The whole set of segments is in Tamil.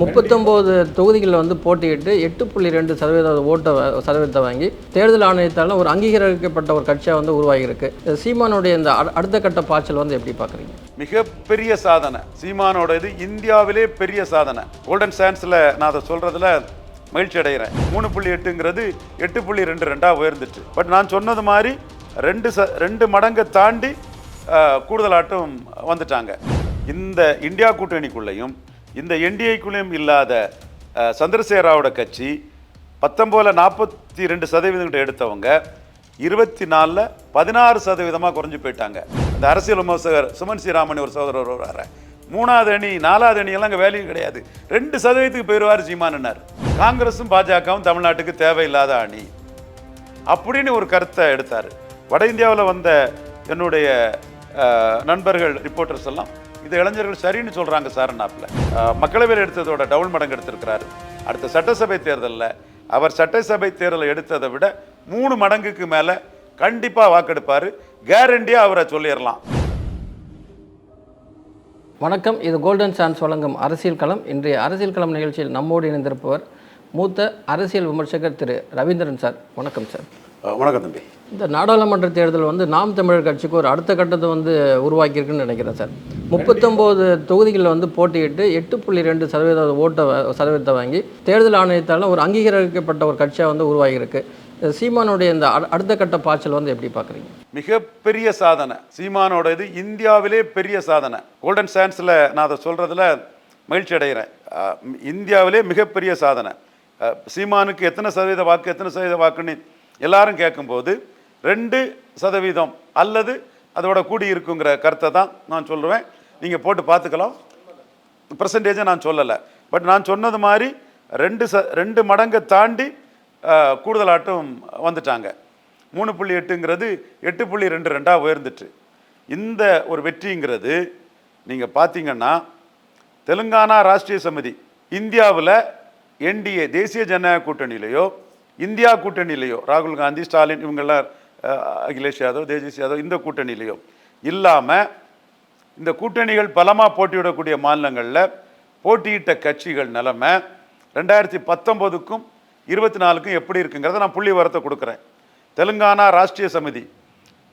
முப்பத்தொம்போது தொகுதிகளில் வந்து போட்டியிட்டு எட்டு புள்ளி ரெண்டு சதவீத ஓட்டை சதவீதத்தை வாங்கி தேர்தல் ஆணையத்தால் ஒரு அங்கீகரிக்கப்பட்ட ஒரு கட்சியாக வந்து உருவாகியிருக்கு. சீமானுடைய இந்த அடுத்த கட்ட பாய்ச்சல் வந்து எப்படி பார்க்குறீங்க? மிகப்பெரிய சாதனை. சீமானோட இது இந்தியாவிலே பெரிய சாதனை. கோல்டன் சான்ஸில் நான் அதை சொல்கிறதுல மகிழ்ச்சி அடைகிறேன். மூணு புள்ளி எட்டுங்கிறது எட்டு புள்ளி ரெண்டு ரெண்டாக உயர்ந்துச்சு. பட் நான் சொன்னது மாதிரி ரெண்டு ச ரெண்டு மடங்கை தாண்டி கூடுதலாட்டம் வந்துட்டாங்க. இந்த இந்தியா கூட்டணிக்குள்ளேயும் இந்த என்டிஏக்குள்ளேயும் இல்லாத சந்திரசேகராவோட கட்சி பத்தொம்போதில் நாற்பத்தி ரெண்டு சதவீதம் கிட்ட எடுத்தவங்க இருபத்தி நாலில் பதினாறு சதவீதமாக குறைஞ்சு போயிட்டாங்க. இந்த அரசியல் விமர்சகர் சுமன் ஸ்ரீராமன் ஒரு சகோதரர் வர்றாரு. மூணாவது அணி நாலாவது அணியெல்லாம் அங்கே வேல்யூ கிடையாது. ரெண்டு சதவீதத்துக்கு போயிடுவார் சீமானன்னார். காங்கிரஸும் பாஜகவும் தமிழ்நாட்டுக்கு தேவையில்லாத அணி. அப்படின்னு ஒரு கருத்தை எடுத்தார். வட இந்தியாவில் வந்த என்னுடைய நண்பர்கள் ரிப்போர்ட்டர்ஸ் எல்லாம் இது இளைஞர்கள் சரின்னு சொல்கிறாங்க சார் நாப்பில் மக்களவையில் எடுத்ததோட டபுள் மடங்கு எடுத்திருக்கிறாரு. அடுத்த சட்டசபை தேர்தலில் அவர் சட்டசபை தேர்தலை எடுத்ததை விட மூணு மடங்குக்கு மேலே கண்டிப்பாக வாக்கெடுப்பார். கேரண்டியாக அவரை சொல்லிடலாம் வணக்கம் இது கோல்டன் சான்ஸ் வழங்கும் அரசியல் களம். இன்றைய அரசியல் களம் நிகழ்ச்சியில் நம்மோடு இணைந்திருப்பவர் மூத்த அரசியல் விமர்சகர் திரு ரவீந்திரன் சார். வணக்கம் சார். வணக்கம் தம்பி. இந்த நாடாளுமன்ற தேர்தல் வந்து நாம் தமிழர் கட்சிக்கு ஒரு அடுத்த கட்டத்தை வந்து உருவாக்கியிருக்குன்னு நினைக்கிறேன் சார். முப்பத்தொம்போது தொகுதிகளில் வந்து போட்டியிட்டு எட்டு புள்ளி ரெண்டு சதவீத ஓட்டை சதவீதத்தை வாங்கி தேர்தல் ஆணையத்தால் ஒரு அங்கீகரிக்கப்பட்ட ஒரு கட்சியாக வந்து உருவாகியிருக்கு. சீமானுடைய இந்த அடுத்த கட்ட பாய்ச்சல் வந்து எப்படி பார்க்குறீங்க? மிகப்பெரிய சாதனை. சீமானோட இது இந்தியாவிலே பெரிய சாதனை. கோல்டன் சான்ஸில் நான் அதை சொல்கிறதுல மகிழ்ச்சி அடைகிறேன். இந்தியாவிலே மிகப்பெரிய சாதனை. சீமானுக்கு எத்தனை சதவீத வாக்கு எத்தனை சதவீத வாக்குன்னு எல்லாரும் கேட்கும்போது ரெண்டு சதவீதம் அல்லது அதோட கூடி இருக்குங்கிற கருத்தை தான் நான் சொல்லுவேன். நீங்கள் போட்டு பார்த்துக்கலாம். பர்சன்டேஜை நான் சொல்லலை. பட் நான் சொன்னது மாதிரி ரெண்டு ச ரெண்டு மடங்கை தாண்டி கூடுதலாட்டம் வந்துட்டாங்க. மூணு புள்ளி எட்டுங்கிறது எட்டு புள்ளி ரெண்டு ரெண்டாக உயர்ந்துட்டு. இந்த ஒரு வெற்றிங்கிறது நீங்கள் பார்த்தீங்கன்னா தெலுங்கானா ராஷ்ட்ரிய சமிதி இந்தியாவில் என்டிஏ தேசிய ஜனநாயக கூட்டணியிலையோ இந்தியா கூட்டணியிலையோ ராகுல் காந்தி ஸ்டாலின் இவங்கெல்லாம் அகிலேஷ் யாதவ் தேஜஸ்வி யாதவ் இந்த கூட்டணியிலையோ இல்லாமல் இந்த கூட்டணிகள் பலமாக போட்டியிடக்கூடிய மாநிலங்களில் போட்டியிட்ட கட்சிகள் நிலைமை ரெண்டாயிரத்தி பத்தொம்போதுக்கும் இருபத்தி நாலுக்கும் எப்படி இருக்குங்கிறத நான் புள்ளி வரத்தை கொடுக்குறேன். தெலுங்கானா ராஷ்ட்ரிய சமிதி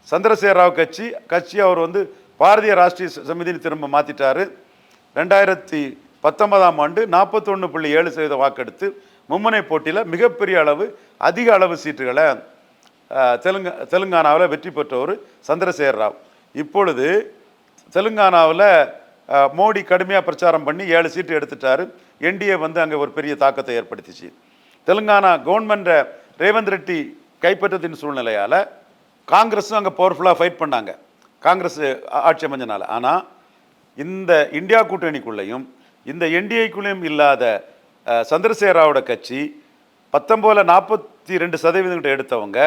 சந்திரசேகர ராவ் கட்சி கட்சி அவர் வந்து பாரதிய ராஷ்ட்ரிய ச- சமிதின்னு திரும்ப மாற்றிட்டாரு ரெண்டாயிரத்தி பத்தொன்பதாம் ஆண்டு நாற்பத்தொன்று புள்ளி ஏழு சதவீத வாக்கெடுத்து மும்முனை போட்டியில் மிகப்பெரிய அளவு அதிக அளவு சீட்டுகளை தெலுங்க தெலுங்கானாவில் வெற்றி பெற்றவர் சந்திரசேகர் ராவ். இப்பொழுது தெலுங்கானாவில் மோடி கடுமையாக பிரச்சாரம் பண்ணி ஏழு சீட்டு எடுத்துட்டாரு. என்டிஏ வந்து அங்கே ஒரு பெரிய தாக்கத்தை ஏற்படுத்திச்சு. தெலுங்கானா கவர்மெண்ட்டை ரேவந்த் ரெட்டி கைப்பற்றத்தின் சூழ்நிலையால் காங்கிரஸும் அங்கே பவர்ஃபுல்லாக ஃபைட் பண்ணாங்க. காங்கிரஸ் ஆட்சி அமைஞ்சனால. ஆனால் இந்த இந்தியா கூட்டணிக்குள்ளேயும் இந்த என்டிஏக்குள்ளேயும் இல்லாத சந்திரசேகராவோட ராவோட கட்சி பத்தொம்போதில் நாற்பத்தி ரெண்டு சதவீதம் எடுத்தவங்க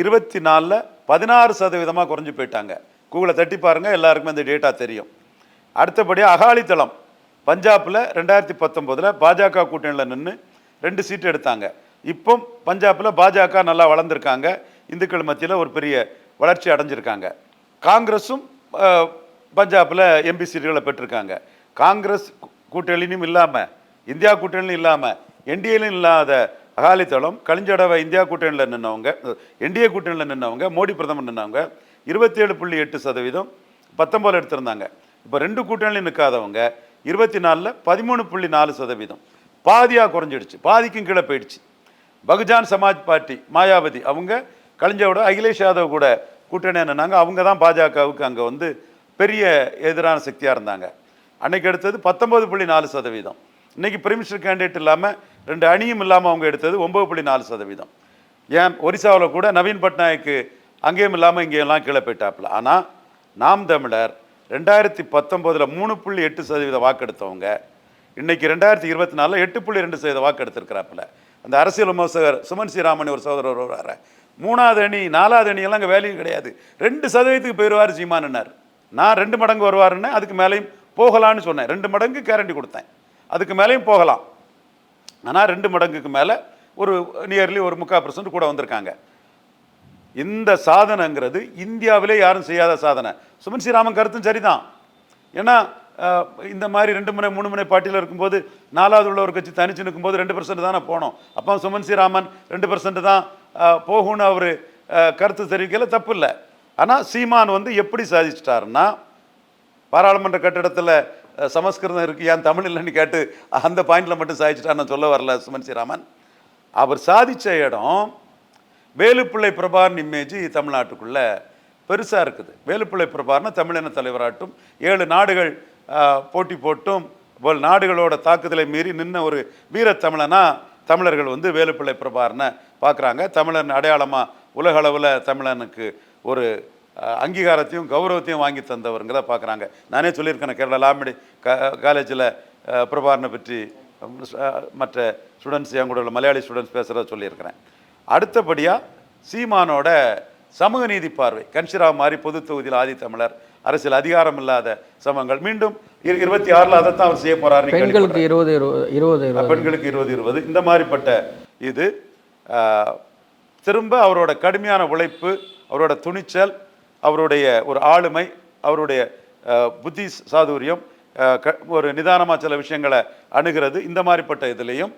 இருபத்தி நாலில் பதினாறு சதவீதமாக குறைஞ்சு போயிட்டாங்க. கூகுளை தட்டி பாருங்கள் எல்லாருக்குமே இந்த டேட்டா தெரியும். அடுத்தபடியாக அகாலித்தளம் பஞ்சாபில் ரெண்டாயிரத்தி பத்தொம்போதில் பாஜக கூட்டணியில் நின்று ரெண்டு சீட்டு எடுத்தாங்க. இப்போ பஞ்சாபில் பாஜக நல்லா வளர்ந்துருக்காங்க. இந்துக்கள் மத்தியில் ஒரு பெரிய வளர்ச்சி அடைஞ்சிருக்காங்க. காங்கிரஸும் பஞ்சாபில் எம்பி சீட்டுகளை பெற்றிருக்காங்க. காங்கிரஸ் கூட்டணியிலும் கூட்டணியும் இல்லாமல் இந்தியா கூட்டணியும் இல்லாமல் என்டிஏலையும் இல்லாத அகாலிதளம் கலிஞ்சடவை இந்தியா கூட்டணியில் நின்னவங்க என்டிஏ கூட்டணியில் நின்னவங்க மோடி பிரதமர் நின்னவங்க இருபத்தேழு புள்ளி எட்டு சதவீதம் பத்தொம்போது எடுத்திருந்தாங்க. இப்போ ரெண்டு கூட்டணிலையும் நிற்காதவங்க இருபத்தி நாலில் பதிமூணு புள்ளி நாலு சதவீதம். பாதியாக குறைஞ்சிடுச்சு. பாதிக்கும் கீழே போயிடுச்சு. பகுஜான் சமாஜ் பார்ட்டி மாயாவதி அவங்க கலிஞ்சோட அகிலேஷ் யாதவ் கூட கூட்டணி என்னன்னாங்க அவங்க தான் பாஜகவுக்கு அங்கே வந்து பெரிய எதிரான சக்தியாக இருந்தாங்க. அன்னைக்கு எடுத்தது பத்தொம்போது புள்ளி நாலு சதவீதம். இன்றைக்கி பிரிமிஸ்டர் கேண்டிடேட் இல்லாமல் ரெண்டு அணியும் இல்லாமல் அவங்க எடுத்தது ஒம்பது புள்ளி நாலு சதவீதம். ஏன்? ஒரிசாவில் கூட நவீன் பட்நாயக்கு அங்கேயும் இல்லாமல் இங்கேயெல்லாம் கீழே போயிட்டாப்புல. ஆனால் நாம் தமிழர் ரெண்டாயிரத்தி பத்தொம்போதில் மூணு புள்ளி எட்டு சதவீத வாக்கெடுத்தவங்க இன்றைக்கி ரெண்டாயிரத்தி இருபத்தி நாலில் எட்டு புள்ளி ரெண்டு சதவீத வாக்கெடுத்திருக்கிறாப்புல. அந்த அரசியல் விமர்சகர் சுமன் ஸ்ரீராமன் ஒரு சகோதரர் வருவார். மூணாவது அணி நாலாவது அணியெல்லாம் அங்கே வேலையும் கிடையாது. ரெண்டு சதவீதத்துக்கு போயிடுவார் சீமானுன்னார் நான் ரெண்டு மடங்கு வருவாருன்னு அதுக்கு மேலேயும் போகலான்னு சொன்னேன். ரெண்டு மடங்கு கேரண்டி கொடுத்தேன். அதுக்கு மேலேயும் போகலாம். ஆனால் ரெண்டு மடங்குக்கு மேலே ஒரு நியர்லி ஒரு முக்கால் பர்சன்ட் கூட வந்திருக்காங்க. இந்த சாதனைங்கிறது இந்தியாவிலே யாரும் செய்யாத சாதனை. சுமன் ஸ்ரீராமன் கருத்தும் சரிதான். ஏன்னா இந்த மாதிரி ரெண்டு முனை மூணு முனை பாட்டியில் இருக்கும்போது நாலாவது உள்ள ஒரு கட்சி தனிச்சு நிற்கும்போது ரெண்டு பர்சன்ட் தானே போனோம். அப்போ சுமன் ஸ்ரீராமன் ரெண்டு பர்சன்ட் தான் போகும்னு அவர் கருத்து தெரிவிக்கல தப்பு இல்லை. ஆனால் சீமான் வந்து எப்படி சாதிச்சிட்டாருன்னா பாராளுமன்ற கட்டிடத்தில் சமஸ்கிருதம் இருக்குது ஏன் தமிழ் இல்லைன்னு கேட்டு அந்த பாயிண்டில் மட்டும் சாதிச்சிட்டா நான் சொல்ல வரல சுமன் ஸ்ரீராமன் அவர் சாதித்த இடம் வேலுப்பிள்ளை பிரபாரன் இமேஜ் தமிழ்நாட்டுக்குள்ளே பெருசாக இருக்குது. வேலுப்பிள்ளை பிரபாகரன் தமிழின தலைவராட்டும் ஏழு நாடுகள் போட்டி போட்டும் போல் நாடுகளோட தாக்குதலை மீறி நின்ன ஒரு வீரத்தமிழனா தமிழர்கள் வந்து வேலுப்பிள்ளை பிரபாகரனை பார்க்குறாங்க தமிழன் அடையாளமாக உலக அளவில் தமிழனுக்கு ஒரு அங்கீகாரத்தையும் கௌரவத்தையும் வாங்கி தந்தவருங்கிறத பார்க்குறாங்க. நானே சொல்லியிருக்கேன் கேரளா லாமிடி காலேஜில் பிரபாகரனை பற்றி மற்ற ஸ்டூடெண்ட்ஸ் என் கூட உள்ள மலையாளி ஸ்டூடெண்ட்ஸ் பேசுகிறத சொல்லியிருக்கிறேன். அடுத்தபடியாக சீமானோட சமூக நீதி பார்வை. கன்ஷிரா மாதிரி பொது தொகுதியில் ஆதித்தமிழர் அரசியல் அதிகாரம் இல்லாத சமூகங்கள். மீண்டும் இரு- இருபத்தி ஆறில் அதைத்தான் அவர் செய்ய போறாரு பெண்களுக்கு இருபது இருபது பெண்களுக்கு இருபது இருபது. இந்த மாதிரிப்பட்ட இது திரும்ப அவரோட கடுமையான உழைப்பு அவரோட துணிச்சல் அவருடைய ஒரு ஆளுமை அவருடைய புத்தி சாதுரியம் ஒரு நிதானமாக சில விஷயங்களை அணுகிறது. இந்த மாதிரிப்பட்ட இதுலேயும்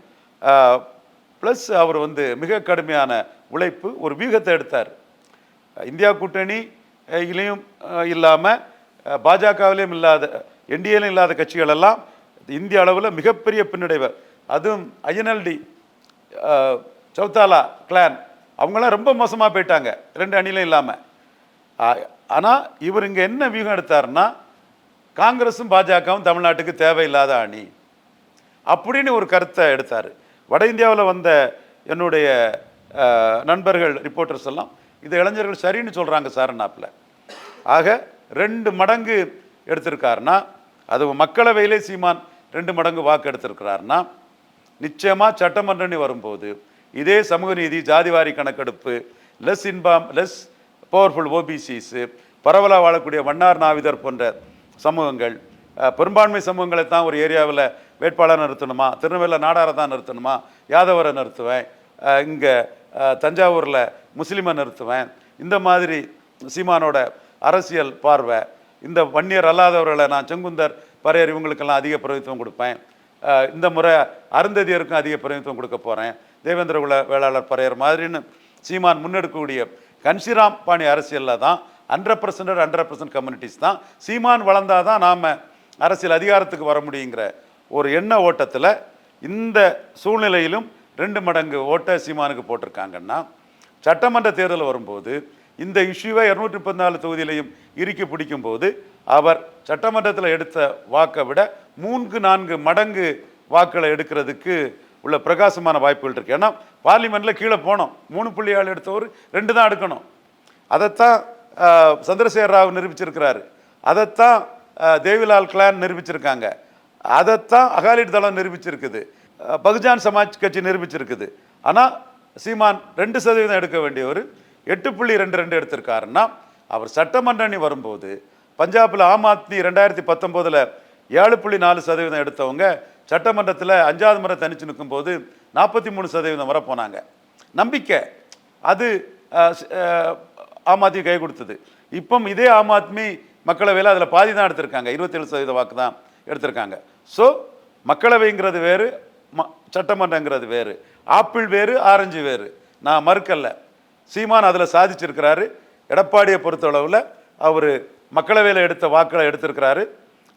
ப்ளஸ் அவர் வந்து மிக கடுமையான உழைப்பு ஒரு வியூகத்தை எடுத்தார். இந்தியா கூட்டணி இலையும் இல்லாமல் பாஜகவிலையும் இல்லாத என்டிஏலையும் இல்லாத கட்சிகள் எல்லாம் இந்திய அளவில் மிகப்பெரிய பின்னடைவு. அதுவும் ஐஎன்எல்டி சௌத்தாலா கிளான் அவங்களாம் ரொம்ப மோசமாக போயிட்டாங்க. ரெண்டு அணிலையும் இல்லாமல் ஆனால் இவர் இங்கே என்ன வியூகம் எடுத்தாருன்னா காங்கிரஸும் பாஜகவும் தமிழ்நாட்டுக்கு தேவையில்லாத அணி அப்படின்னு ஒரு கருத்தை எடுத்தார். வட இந்தியாவில் வந்த என்னுடைய நண்பர்கள் ரிப்போர்ட்டர்ஸ் எல்லாம் இது இளைஞர்கள் சரின்னு சொல்கிறாங்க சார்னாப்பில் ஆக ரெண்டு மடங்கு எடுத்திருக்காருன்னா அது மக்களவையிலே சீமான் ரெண்டு மடங்கு வாக்கு எடுத்திருக்கிறாருன்னா நிச்சயமாக சட்டமன்றணி வரும்போது இதே சமூக நீதி ஜாதிவாரி கணக்கெடுப்பு less inform less powerful OBCs பரவலாக வாழக்கூடிய வண்ணார் நாவிதர் போன்ற சமூகங்கள் பெரும்பான்மை சமூகங்களை தான் ஒரு ஏரியாவில் வேட்பாளர் நிறுத்தணுமா? திருநெல்வேலியில் நாடாரை தான் நிறுத்தணுமா? யாதவரை நிறுத்துவேன். இங்கே தஞ்சாவூரில் முஸ்லீமை நிறுத்துவேன். இந்த மாதிரி சீமானோட அரசியல் பார்வை இந்த வன்னியர் அல்லாதவர்களை நான் செங்குந்தர் பரையர் இவங்களுக்கெல்லாம் அதிக பிரதித்துவம் கொடுப்பேன். இந்த முறை அருந்ததியருக்கும் அதிக பிரதித்துவம் கொடுக்க போகிறேன் தேவேந்திர குல வேளாளர் பரையர் மாதிரின்னு சீமான் முன்னெடுக்கக்கூடிய கன்சிராம் பாணி அரசியலில் தான் hundred percent hundred percent communities தான். சீமான் வளர்ந்தாதான் தான் நாம் அரசியல் அதிகாரத்துக்கு வர முடியுங்கிற ஒரு எண்ண ஓட்டத்தில் இந்த சூழ்நிலையிலும் ரெண்டு மடங்கு ஓட்டை சீமானுக்கு போட்டிருக்காங்கன்னா சட்டமன்ற தேர்தல் வரும்போது இந்த இஷ்யூவை இரநூற்றி பதினாலு தொகுதியிலையும் இறுக்கி பிடிக்கும் போது அவர் சட்டமன்றத்தில் எடுத்த வாக்கை விட மூன்று நான்கு மடங்கு வாக்களை எடுக்கிறதுக்கு உள்ள பிரகாசமான வாய்ப்புகள் இருக்குது ஏன்னா பார்லிமெண்ட்டில் கீழே போனோம். மூணு புள்ளி ஏழு எடுத்தவர் ரெண்டு தான் எடுக்கணும். அதைத்தான் சந்திரசேகர் சந்திரசேகர ராவ் நிரூபிச்சிருக்கிறாரு. அதைத்தான் தேவிலால் கிளான் நிரூபிச்சிருக்காங்க. அதைத்தான் அகாலிட் தளம் நிரூபிச்சிருக்குது. பகுஜான் சமாஜ் கட்சி நிரூபிச்சிருக்குது. ஆனால் சீமான் ரெண்டு சதவீதம் எடுக்க வேண்டியவர் எட்டு புள்ளி ரெண்டு ரெண்டு எடுத்திருக்காருன்னா அவர் சட்டமன்றணி வரும்போது பஞ்சாபில் ஆம் ஆத்மி ரெண்டாயிரத்தி பத்தொம்போதில் ஏழு புள்ளி நாலு சதவீதம் எடுத்தவங்க சட்டமன்றத்தில் அஞ்சாவது முறை தனிச்சு நிற்கும்போது நாற்பத்தி மூணு சதவீதம் வரப்போனாங்க நம்பிக்கை. அது ஆம் ஆத்மி கை கொடுத்தது. இப்போ இதே ஆம் ஆத்மி மக்களவையில் அதில் பாதி தான் எடுத்திருக்காங்க. இருபத்தேழு சதவீத வாக்கு தான் எடுத்திருக்காங்க. ஸோ மக்களவைங்கிறது வேறு ம சட்டமன்றங்கிறது வேறு. ஆப்பிள் வேறு ஆரஞ்சு வேறு. நான் மறுக்கல்ல சீமான் அதில் சாதிச்சிருக்கிறாரு. எடப்பாடியை பொறுத்தளவில் அவர் மக்களவையில் எடுத்த வாக்களை எடுத்திருக்கிறாரு.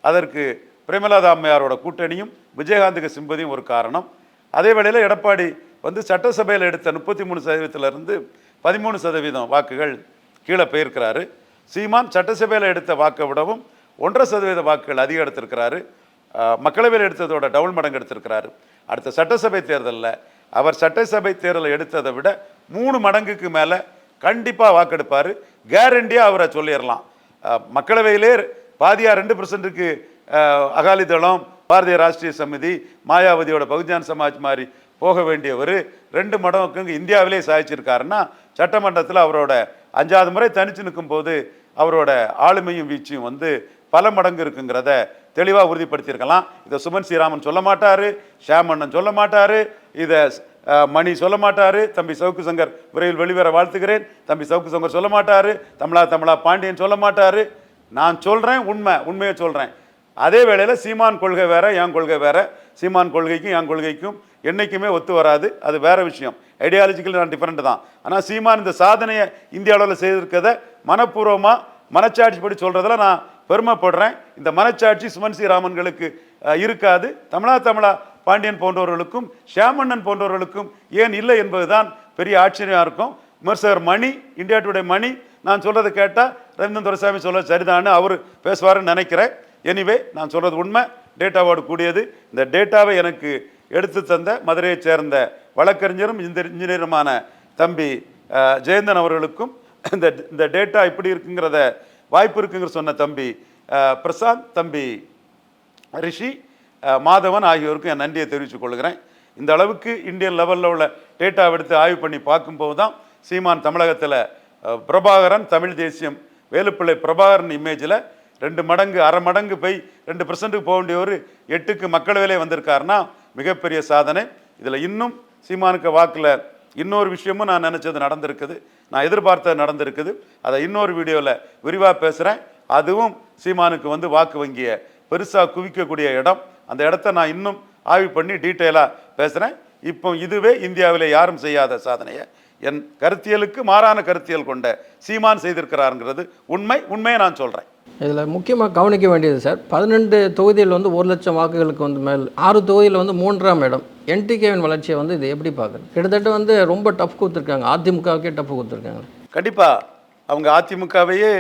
அதற்கு பிரேமலாதா அம்மையாரோட கூட்டணியும் விஜயகாந்துக்கு சிம்பதியும் ஒரு காரணம். அதே வேளையில் எடப்பாடி வந்து சட்டசபையில் எடுத்த முப்பத்தி மூணு சதவீதத்திலிருந்து பதிமூணு சதவீதம் வாக்குகள் கீழே போயிருக்கிறாரு. சீமான் சட்டசபையில் எடுத்த வாக்கை விடவும் ஒன்றரை சதவீத வாக்குகள் அதிகம் எடுத்திருக்கிறாரு. மக்களவையில் எடுத்ததோட டவுன் மடங்கு எடுத்திருக்கிறாரு. அடுத்த சட்டசபை தேர்தலில் அவர் சட்டசபை தேர்தலை எடுத்ததை விட மூணு மடங்குக்கு மேலே கண்டிப்பாக வாக்கெடுப்பார். கேரண்டியாக அவரை சொல்லிடலாம் மக்களவையிலே பாதியாக ரெண்டு பர்சன்ட்டுக்கு அகாலிதளம் பாரதிய ராஷ்டிரிய சமிதி மாயாவதியோட பகுஜான் சமாஜ் மாதிரி போக வேண்டியவர் ரெண்டு மடங்குக்கு இந்தியாவிலே சாதிச்சிருக்காருன்னா சட்டமன்றத்தில் அவரோட அஞ்சாவது முறை தனிச்சு நிற்கும் போது அவரோட ஆளுமையும் வீச்சும் வந்து பல மடங்கு இருக்குங்கிறத தெளிவாக உறுதிப்படுத்தியிருக்கலாம். இதை சுமன் ஸ்ரீராமன் சொல்ல மாட்டார் ஷியாமண்ணன் சொல்ல மாட்டார் இதை மணி சொல்ல மாட்டார் தம்பி சவுக்கு சங்கர் விரைவில் வெளிவர வாழ்த்துகிறேன் தம்பி சவுக்கு சங்கர் சொல்ல மாட்டார் தமிழா தமிழா பாண்டியன் சொல்ல மாட்டார். நான் சொல்கிறேன் உண்மை உண்மையை சொல்கிறேன் அதே வேளையில் சீமான் கொள்கை வேறு என் கொள்கை வேறு. சீமான் கொள்கைக்கும் என் கொள்கைக்கும் என்றைக்குமே ஒத்து வராது. அது வேறு விஷயம். ஐடியாலஜிக்கல் நான் டிஃப்ரெண்ட் தான். ஆனால் சீமான் இந்த சாதனையை இந்திய அளவில் செய்திருக்கிறத மனப்பூர்வமாக மனச்சாட்சிப்படி சொல்கிறதுல நான் பெருமைப்படுறேன். இந்த மனச்சாட்சி சுமன் ஸ்ரீராமன்களுக்கு இருக்காது. தமிழா தமிழா பாண்டியன் போன்றவர்களுக்கும் ஷியாமண்ணன் போன்றவர்களுக்கும் ஏன் இல்லை என்பதுதான் பெரிய ஆச்சரியமாக இருக்கும். விமர்சகர் மணி இந்தியா டுடே மணி நான் சொல்கிறத கேட்டால் ரவீந்திரன் துரைசாமி சொல்ல சரிதான்னு அவர் பேசுவாருன்னு நினைக்கிறேன். எனிவே நான் சொல்கிறது உண்மை. டேட்டாவோடு கூடியது. இந்த டேட்டாவை எனக்கு எடுத்து தந்த மதுரையைச் சேர்ந்த வழக்கறிஞரும் இந்த இன்ஜினியருமான தம்பி ஜெயந்தன் அவர்களுக்கும் இந்த இந்த டேட்டா இப்படி இருக்குங்கிறத வாய்ப்பு இருக்குங்கிற சொன்ன தம்பி பிரசாந்த் தம்பி ரிஷி மாதவன் ஆகியோருக்கும் என் நன்றியை தெரிவித்துக் கொள்கிறேன். இந்த அளவுக்கு இந்தியன் லெவலில் உள்ள டேட்டாவை எடுத்து ஆய்வு பண்ணி பார்க்கும்போது தான் சீமான் தமிழகத்தில் பிரபாகரன் தமிழ் தேசியம் வேலுப்பிள்ளை பிரபாகரன் இமேஜில் ரெண்டு மடங்கு அரை மடங்கு போய் ரெண்டு பர்சன்ட்டுக்கு போக வேண்டியவர் எட்டுக்கு மக்களவையிலே வந்திருக்காருன்னா மிகப்பெரிய சாதனை. இதில் இன்னும் சீமானுக்கு வாக்கில் இன்னொரு விஷயமும் நான் நினச்சது நடந்திருக்குது. நான் எதிர்பார்த்தது நடந்திருக்குது. அதை இன்னொரு வீடியோவில் விரிவாக பேசுகிறேன் அதுவும் சீமானுக்கு வந்து வாக்கு வங்கியை பெருசாக குவிக்கக்கூடிய இடம். அந்த இடத்த நான் இன்னும் ஆய்வு பண்ணி டீட்டெயிலாக பேசுகிறேன் இப்போ இதுவே இந்தியாவில் யாரும் செய்யாத சாதனையை. என் கருத்தியலுக்கு மாறான கருத்தியல் கொண்ட சீமான் செய்திருக்கிறாருங்கிறது உண்மை. உண்மையை நான் சொல்கிறேன் இதில் முக்கியமாக கவனிக்க வேண்டியது சார் பதினெண்டு தொகுதியில் வந்து ஒரு லட்சம் வாக்குகளுக்கு வந்து மேல் ஆறு தொகுதியில் வந்து மூன்றாம் இடம். என்டிகேவின் வளர்ச்சியை வந்து இது எப்படி பார்க்குறது கிட்டத்தட்ட வந்து ரொம்ப டஃப் கொடுத்துருக்காங்க. அதிமுகவுக்கே டஃப் கொடுத்துருக்காங்க. கண்டிப்பாக அவங்க அதிமுகவையே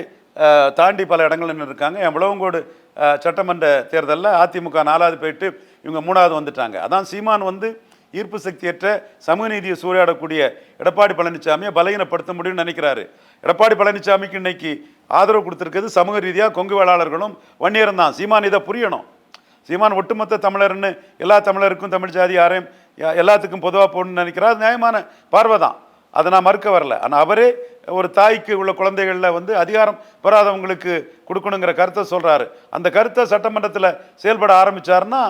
தாண்டி பல இடங்கள்ல நின்று இருக்காங்க என் விளவங்கோடு சட்டமன்ற தேர்தலில் அதிமுக நாலாவது போயிட்டு இவங்க மூணாவது வந்துட்டாங்க. அதான் சீமான் வந்து ஈர்ப்பு சக்தியற்ற சமூக நீதியை சூறையாடக்கூடிய எடப்பாடி பழனிசாமியை பலகீனப்படுத்த முடியும்னு நினைக்கிறாரு. எடப்பாடி பழனிசாமிக்கு இன்னைக்கு ஆதரவு கொடுத்துருக்கிறது சமூக ரீதியாக கொங்கு வேளாளர்களும் வன்னியரும் தான். சீமான் இதை புரியணும். சீமான் ஒட்டுமொத்த தமிழர்னு எல்லா தமிழருக்கும் தமிழ் ஜாதி யாரையும் எல்லாத்துக்கும் பொதுவாக போகணும்னு நினைக்கிறார். அது நியாயமான பார்வை தான். அதை நான் மறுக்க வரல. ஆனால் அவரே ஒரு தாய்க்கு உள்ள குழந்தைகளில் வந்து அதிகாரம் பெறாதவங்களுக்கு கொடுக்கணுங்கிற கருத்தை சொல்கிறாரு அந்த கருத்தை சட்டமன்றத்தில் செயல்பட ஆரம்பித்தாருன்னா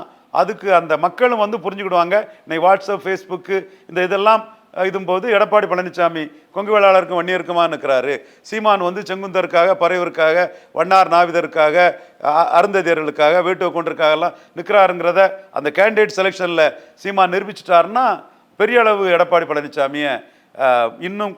அதுக்கு அந்த மக்களும் வந்து புரிஞ்சுக்கிடுவாங்க. இன்னைக்கு வாட்ஸ்அப் ஃபேஸ்புக்கு இந்த இதெல்லாம் இதும்போது எடப்பாடி பழனிசாமி கொங்கு வேளாளருக்கும் வன்னியருக்குமா இருக்கிறாரு சீமான் வந்து செங்குந்தருக்காக பறைவருக்காக வண்ணார் நாவிதருக்காக அ- அருந்ததியர்களுக்காக வேட்டுவ கொண்டிருக்காகலாம் நிற்கிறாருங்கிறத அந்த கேண்டிடேட் செலெக்ஷனில் சீமான் நிரூபிச்சிட்டாருன்னா பெரிய அளவு எடப்பாடி பழனிசாமியை இன்னும்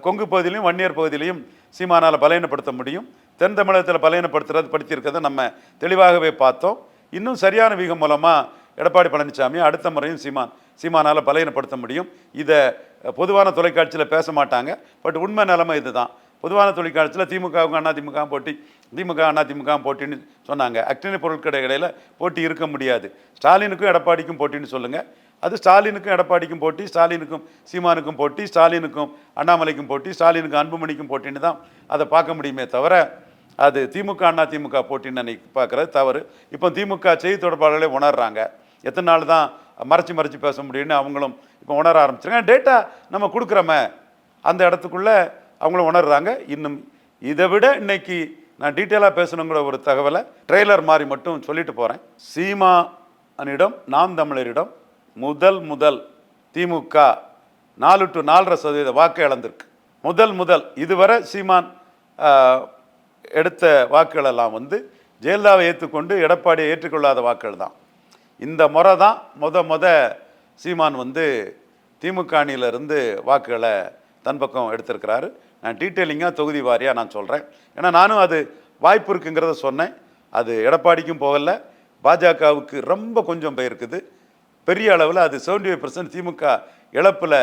கொங்கு பகுதியிலையும் வன்னியர் பகுதியிலையும் சீமானால் பலையனப்படுத்த முடியும். தென் தமிழகத்தில் பலையனப்படுத்துறது படுத்தியிருக்கிறத நம்ம தெளிவாகவே பார்த்தோம். இன்னும் சரியான வீகம் மூலமாக எடப்பாடி பழனிசாமி அடுத்த முறையும் சீமான் சீமானால் பலையனப்படுத்த முடியும். இதை பொதுவான தொலைக்காட்சியில் பேச மாட்டாங்க. பட் உண்மை நிலைமை இதுதான். பொதுவான தொலைக்காட்சியில் திமுகவுக்கும் அண்ணா திமுக போட்டி திமுக அண்ணா திமுக போட்டின்னு சொன்னாங்க. அக்னி பொருட்கடை இடையில போட்டி இருக்க முடியாது. ஸ்டாலினுக்கும் எடப்பாடிக்கும் போட்டின்னு சொல்லுங்கள் அது ஸ்டாலினுக்கும் எடப்பாடிக்கும் போட்டி ஸ்டாலினுக்கும் சீமானுக்கும் போட்டி ஸ்டாலினுக்கும் அண்ணாமலைக்கும் போட்டி ஸ்டாலினுக்கும் அன்புமணிக்கும் போட்டின்னு தான் அதை பார்க்க முடியுமே தவிர அது திமுக அண்ணா திமுக போட்டின்னு அன்னைக்கு பார்க்குறது தவறு. இப்போ திமுக செய்தி தொடர்பாளர்களே உணர்றாங்க. எத்தனை நாள் தான் மறைச்சி மறைச்சி பேச முடியும்னு அவங்களும் இப்போ உணர ஆரம்பிச்சிருக்காங்க. டேட்டா நம்ம கொடுக்குறோமே. அந்த இடத்துக்குள்ளே அவங்களும் உணர்றாங்க. இன்னும் இதை விட இன்னைக்கு நான் டீட்டெயிலாக பேசணுங்கிற ஒரு தகவலை ட்ரெய்லர் மாதிரி மட்டும் சொல்லிட்டு போகிறேன் சீமா அனிடம் நாம் தமிழரிடம் முதல் முதல் திமுக நாலு டு நாலரை சதவீத வாக்கு இழந்திருக்கு. முதல் முதல் இதுவரை சீமான் எடுத்த வாக்குகளெல்லாம் வந்து ஜெயலலிதாவை ஏற்றுக்கொண்டு எடப்பாடியை ஏற்றுக்கொள்ளாத வாக்குகள் தான். இந்த முறை தான் முத முத சீமான் வந்து திமுக அணியிலிருந்து வாக்குகளை தன் பக்கம் எடுத்திருக்கிறாரு. நான் டீட்டெயிலிங்காக தொகுதி வாரியாக நான் சொல்கிறேன் ஏன்னா நானும் அது வாய்ப்பு இருக்குங்கிறத சொன்னேன். அது எடப்பாடிக்கும் போகல. பாஜகவுக்கு ரொம்ப கொஞ்சம் போயிருக்குது. பெரிய அளவில் அது செவன்டி ஃபைவ் பர்சன்ட் திமுக இழப்பில்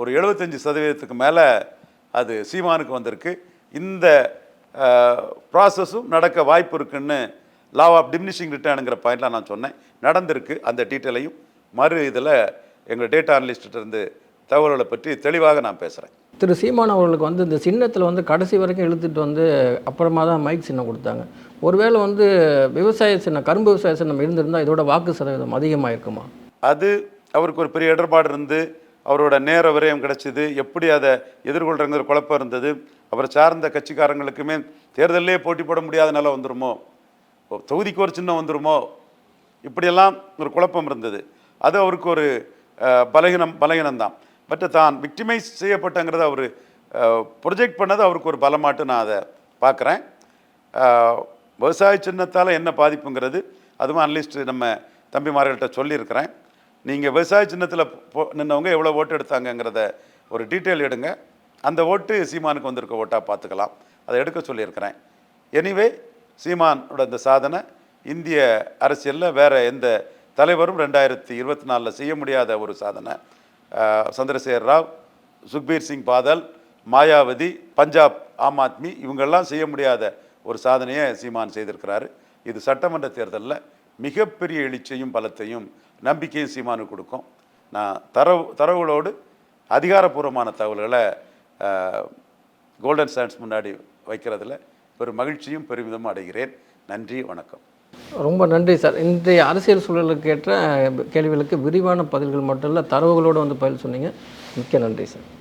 ஒரு எழுபத்தஞ்சி சதவீதத்துக்கு மேலே அது சீமானுக்கு வந்திருக்கு. இந்த ப்ராசஸும் நடக்க வாய்ப்பு இருக்குன்னு லா ஆஃப் டிமினிஷிங் ரிட்டர்னுங்கிற பாயிண்டில் நான் சொன்னேன். நடந்திருக்கு அந்த டீட்டெயிலையும். மறு இதில் எங்கள் டேட்டா இருந்து தகவல்களை பற்றி தெளிவாக நான் பேசுகிறேன். திரு சீமான் அவர்களுக்கு வந்து இந்த சின்னத்தில் வந்து கடைசி வரைக்கும் இழுத்துட்டு வந்து அப்புறமா தான் மைக் சின்னம் கொடுத்தாங்க. ஒருவேளை வந்து விவசாய சின்னம் கரும்பு விவசாய சின்னம் இருந்திருந்தால் இதோட வாக்கு சதவீதம் அதிகமாக இருக்குமா அது அவருக்கு ஒரு பெரிய இடர்பாடு இருந்து அவரோட நேர விரயம் கிடைச்சிது. எப்படி அதை எதிர்கொள்கிறங்கிற குழப்பம் இருந்தது. அவரை சார்ந்த கட்சிக்காரங்களுக்குமே தேர்தலிலே போட்டி போட முடியாத நிலை வந்துருமோ? தொகுதிக்கு ஒரு சின்னம் வந்துருமோ? இப்படியெல்லாம் ஒரு குழப்பம் இருந்தது. அது அவருக்கு ஒரு பலகீனம் பலகீனம்தான். பட் தான் விக்டிமைஸ் செய்யப்பட்டங்கிறத அவர் ப்ரொஜெக்ட் பண்ணது அவருக்கு ஒரு பலமாட்டு நான் அதை பார்க்குறேன். விவசாய சின்னத்தால் என்ன பாதிப்புங்கிறது அதுவும் அட்லீஸ்ட் நம்ம தம்பிமார்கள்ட்ட சொல்லியிருக்கிறேன். நீங்கள் விவசாய சின்னத்தில் போ நின்றவங்க எவ்வளோ ஓட்டு எடுத்தாங்கங்கிறத ஒரு டீட்டெயில் எடுங்க. அந்த ஓட்டு சீமானுக்கு வந்திருக்க ஓட்டாக பார்த்துக்கலாம். அதை எடுக்க சொல்லியிருக்கிறேன். எனிவே சீமானோட இந்த சாதனை இந்திய அரசியலில் வேறு எந்த தலைவரும் ரெண்டாயிரத்தி இருபத்தி நாலில் செய்ய முடியாத ஒரு சாதனை. சந்திரசேகர் ராவ் சுக்பீர் சிங் பாதல் மாயாவதி பஞ்சாப் ஆம் ஆத்மி இவங்கெல்லாம் செய்ய முடியாத ஒரு சாதனையை சீமான் செய்திருக்கிறாரு. இது சட்டமன்ற தேர்தலில் மிகப்பெரிய எழுச்சியும் பலத்தையும் நம்பிக்கையும் சீமானுக்கு கொடுக்கும். நான் தரவு தரவுகளோடு அதிகாரப்பூர்வமான தகவல்களை கோல்டன் சான்ஸ் முன்னாடி வைக்கிறதுல ஒரு மகிழ்ச்சியும் பெருமிதமும் அடைகிறேன். நன்றி வணக்கம். ரொம்ப நன்றி சார். இன்றைய அரசியல் சூழலுக்கு ஏற்ற கேள்விகளுக்கு விரிவான பதில்கள் மட்டும் இல்லை தரவுகளோடு வந்து பதில் சொன்னீங்க. மிக்க நன்றி சார்.